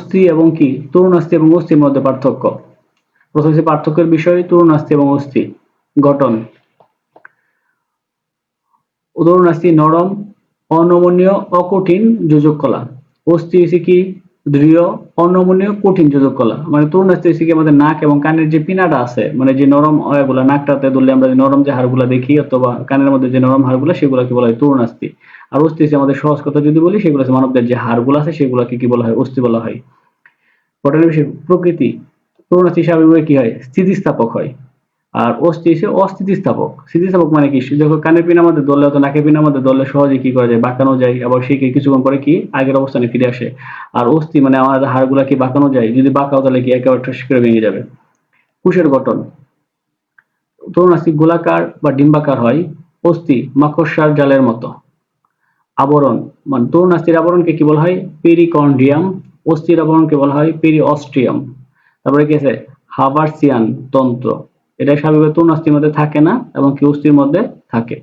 অস্থি এবং কি? তরুণ অস্থি এবং অস্থির মধ্যে পার্থক্য। প্রথম হচ্ছে পার্থক্যের বিষয় তরুণ অস্থি এবং অস্থি গঠন। তরুণ অস্থি নরম, অনমনীয়, অকঠিন, যোজক কলা। অস্থি হচ্ছে কি? দৃঢ়, অনমনীয়, কঠিন যোজক কলা। মানে আমাদের নাক এবং কানের যে পিনাটা আছে মানে যে নরম অয়াগুলা নাকটাতে ধরলে আমরা যে নরম যে দেখি, অথবা কানের মধ্যে যে নরম সেগুলোকে বলা হয় তরুণ অস্থি আর অস্থি আমাদের সহজ কথা যদি বলি, সেগুলো হচ্ছে মানবদের যে হাড়গুলো আছে, সেগুলোকে কি বলা হয়? অস্থি বলা হয়। প্রকৃতি, তরুণ অস্থি স্বাভাবিকভাবে কি হয়? স্থিতিস্থাপক হয়। আর অস্থি হচ্ছে অস্থিতিস্থাপক। স্থিতিস্থাপক মানে কি? দেখো কানের পিনার মধ্যে দললে অথবা নাকের পিনার মধ্যে দললে সহজে কি করা যায়? বাঁকানো যায়। আবার সে কিছুক্ষণ পরে কি? আগের অবস্থানে ফিরে আসে। আর অস্থি মানে আমাদের হাড়গুলা কি বাঁকানো যায়? যদি বাঁকাও তাহলে কি একেবারে ঠস করে ভেঙে যাবে। কোষের গঠন। তরুণ অস্থি গোলাকার বা ডিম্বাকার হয়, অস্থি মাকড়সার জালের মতো। আবরণ। মানে তরুণ অস্থির আবরণকে কি বলা হয়? পেরিকন্ডিয়াম অস্থির আবরণকে বলা হয় পেরি অস্ট্রিয়াম তারপরে কি আছে? হাবারসিয়ান তন্ত্র। এটা স্বাভাবিক তরুণ অস্থির মধ্যে থাকে না এবং কি অস্থির মধ্যে থাকে।